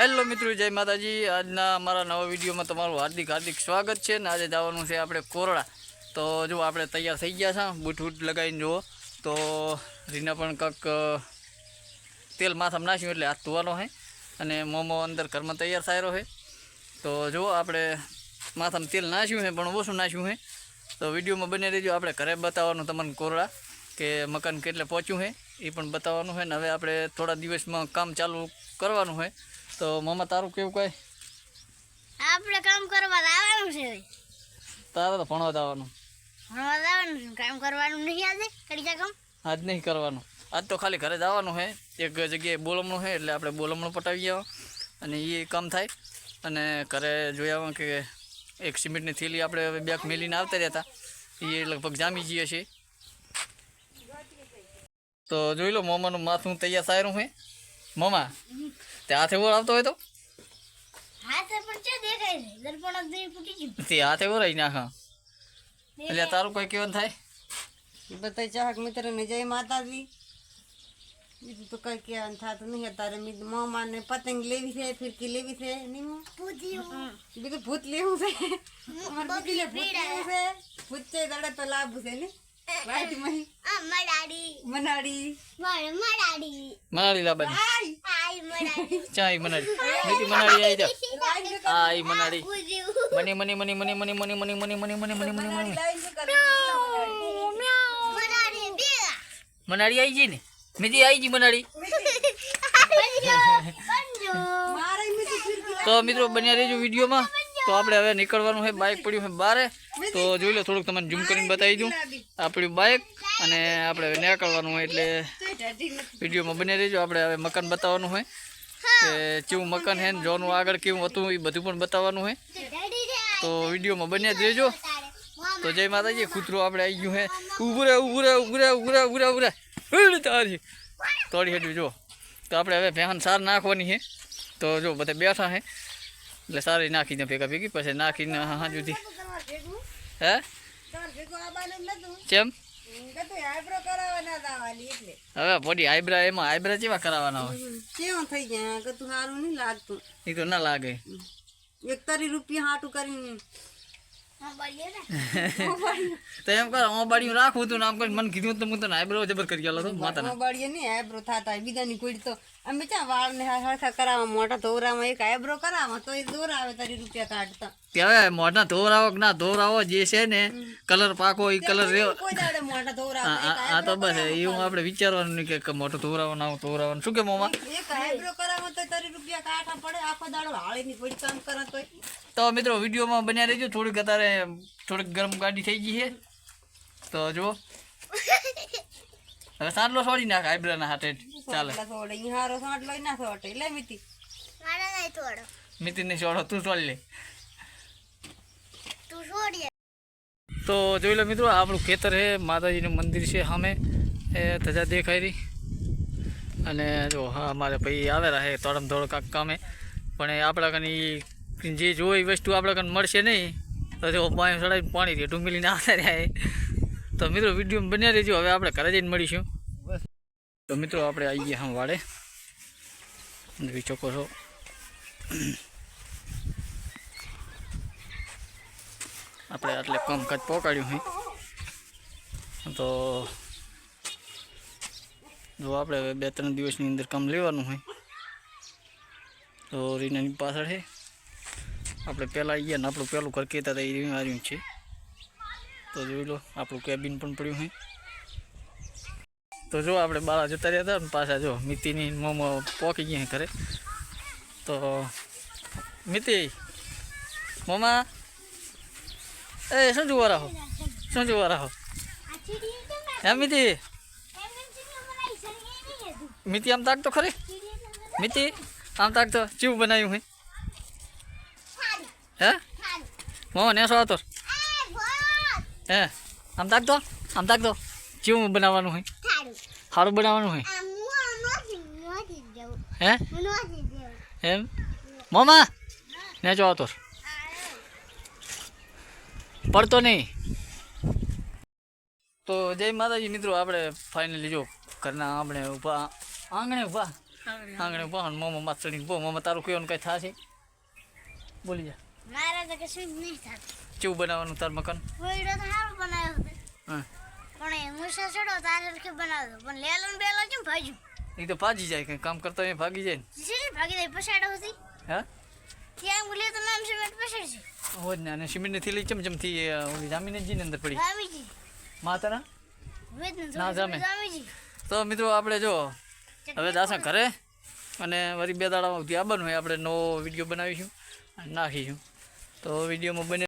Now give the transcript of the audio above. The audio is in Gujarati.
હેલો મિત્રો, જય માતાજી. આજના અમારા નવા વિડીયોમાં તમારું હાર્દિક હાર્દિક સ્વાગત છે ને આજે જવાનું છે આપણે કોરડા. તો જો આપણે તૈયાર થઈ ગયા છે બૂટ બૂટ લગાવીને જુઓ. તો રીના પણ કંઈક તેલ માથામાં નાખ્યું એટલે હાથ ધોવાનો છે અને મોમો અંદર ઘરમાં તૈયાર થયેલો છે. તો જુઓ આપણે માથામાં તેલ નાખ્યું છે, પણ ઓછું નાખ્યું છે. તો વિડીયોમાં બને રહેજો, આપણે ઘરે બતાવવાનું તમને કોરડા કે મકાન કેટલે પહોંચ્યું છે, એ પણ બતાવવાનું છે. ને હવે આપણે થોડા દિવસમાં કામ ચાલુ કરવાનું છે. તો મામા તારું કેવું કઈ? આપણે કામ કરવા આવવાનું છે. તારે તો ભણવા જવાનું. ભણવા જવાનું છે કામ કરવાનું નહીં આજે? કરી કામ. આજ નહીં કરવાનું. આજ તો ખાલી ઘરે જવાનું છે એક જગ્યાએ બોલમણું છે એટલે આપણે બોલમણું પટાવી આવો. અને એ કામ થાય. અને ઘરે જોઈ આવો કે એક સિમેન્ટની થેલી આપણે હવે બેગ મેલીને આવતા રહેતા. એ લગભગ જામી જઈએ છીએ. તો જોઈ લો મોમાનું માથું તૈયાર સારું છે મોમા ત્યાંથી બોલ આવતો હોય તો હાથે એવો રહી નાખા એટલે તારું કોઈ કેવું થાય બધા ચાહક મિત્રો ને જય માતાજી બીજું તો કઈ કહેવાનું થતું નહીં તારે મામા ને પતંગ લેવી છે ફિરકી લેવી છે બીજું ભૂત લેવું છે અમારે બીજું ભૂત લેવું છે ભૂત છે દડે તો લાભ છે ને વાઈટ મહી મનાડી મનાડી મનાડી લાબાની ચા મનાડી નીતિ મનાલી આવી જા જો ઈ મનાલી પૂજ્યું મની મની મની મની મની મની મની મની મની મની મની મની મની જો મનાલી આવી જઈ ને નીતિ આવી ગઈ મીઠી ફિરકી તો મિત્રો બન્યા રહેજો વિડીયોમાં તો આપણે હવે નીકળવાનું છે બાઇક પડ્યું છે બારે તો જોઈ લો થોડુંક તમને ઝૂમ કરીને બતાવી દઉં આપણું બાઇક અને આપણે નીકળવાનું હોય એટલે વિડીયોમાં બને રહેજો. આપણે હવે મકાન બતાવવાનું હોય. કે કેવું મકાન છે ને જોનું આગળ કેવું હતું એ બધું પણ બતાવવાનું હોય. તો વિડીયોમાં બન્યા જ રહેજો. તો જય માતાજી કૂતરો આપણે આવી ગયું હે. ઊભું રે ઊભું રે ઊભું રે ઊભું રે ઊભું રે ઊભું તારી. તોડી હેઠું જો. તો આપણે હવે ભેહન સાર નાખવાની છે તો જો બધા બેઠા હે. એટલે સારી નાખીને ભેગા ભેગી પછી નાખીને હા જુદી. હે? કેમ? હવે પોડી આઈબ્રા એમાં આઈબ્રા કેવા કરાવવાના હોય. કેવું થઈ ગયા? કતું સારું નહીં લાગતું. એ તો ના લાગે. એક તારી રૂપિયા હાટું કરીને તો એમ કર હું બાડીયું રાખવું હતું ને મને કીધું તો હું તને આઈબ્રો જબર કરી ગયેલો હતો માતાના. મોબાડીએ નહીં આઈબ્રો થતા બીજાની કોઈ તો અમે ચા વાળ ને હરખા કરાવવા મોટા ધોરામાં એક આઈબ્રો કરાવવા તો એ દોરાવે તારી રૂપિયા કાઢતા તે. મોઢા ધોરાવો ના ધોરાવો જે છે ને કલર પાકો એ કલર રહ્યો કોઈ આ તો બસ એવું આપણે વિચારવાનું કે મોટો ધોરાવો ના ધોરાવો શું કે મોમાં? એક આઈબ્રો કરાવવા તો તારી રૂપિયા કાઢવા પડે આખો દાડો હાળે ની પડી કામ કરે તોય તો મિત્રો વિડીયોમાં બન્યા રહેજો. થોડીક અત્યારે થોડીક ગરમ ગાડી થઈ ગઈ છે. તો જુઓ. હવે સાંડલો છોડી નાખ આઈબ્રાના હાથે. ચાલે. ના મીતી. મારે નહીં થોડો નીતિનને છોડો તું છોડી લે. તું તો જોઈ લો મિત્રો આપણું ખેતર છે માતાજીનું મંદિર છે સામે. એ ધજા દેખાઈ રહી. અને જો હા અમારે ભાઈ આવેલા છે તોડમ ધોળ કાંક કામે. પણ એ આપણા કની જે જોઈ વસ્તુ આપણે કંઈ મળશે નહીં તો પાણી ચડાવી પાણી દે ડુંગળીને આવતા રહ્યા તો મિત્રો વીડિયો બન્યા રહેજો. હવે આપણે ઘરે જઈને મળીશું. તો મિત્રો આપણે આવી ગયા હા વાડે જોઈ શકો છો. આપણે આટલે કામકાજ પહોંચાડ્યું હોય તો જો આપણે બે ત્રણ દિવસની અંદર કામ લેવાનું હોય તો રીનાની પાછળ છે આપણે પહેલાં આવીએ ને આપણું પહેલું ઘર કહેતા હતા, એ રહ્યું છે. તો જોઈ લો, આપણું કેબિન પણ પડ્યું હોય તો જો આપણે બાળા જતા રહ્યા હતા ને પાછા જો, મિતિની મોમો પોકી ગયા ઘરે. તો મિતિ, મોમા, એ શું જોવા રહો? શું જોવા ના હે મિતિ? મિતિ, આમ તાક તો ખરી? મિતિ, આમ તાક તો ચીવું બનાવ્યું હે સારું હે? નેસો આવતો એ ભોત હે આમ તાક દો આમ તાક દો. ચેવું બનાવવાનું હોય? સારું બનાવવાનું હોય? મું હે? એમ? મોમા નેચો આવતો. પડતો નહીં. તો જય માતાજી મિત્રો આપણે ફાઇનલી જો ઘરના આપણે ઊભા. આંગણે ઊભા? આંગણે. ઊભા. મોમા માત બહુ મોમા તારું કહેવાનું કંઈ થશે? બોલી જા. મારે તો કશું જ નહીં થતું. કેવું બનાવવાનું તાર મકાન? કોયડો તો સારો બનાવ્યો હતો. હા. પણ એ મુસા ચડો તારે કે બનાવ્યો પણ લેલો ને બેલો કેમ ભાજ્યું એ તો ભાગી જાય કંઈ. કામ કરતા હોય ભાગી જાય ને. સીધી ભાગી જાય. પછાડો હતી હા? ત્યાં બોલ્યો તો નામ સિમેન્ટ પછાડ છે હોય જ ને સિમેન્ટ નથી થેલી ચમચમથી થી ઓલી જામીને ની અંદર પડી? રામીજી માતાના? ના જામે. તો મિત્રો આપણે જો હવે દાસા ઘરે અને વળી બે દાડા સુધી આવવાનું હોય આપણે નવો વીડિયો બનાવીશું નાખીશું. તો વિડીયોમાં બને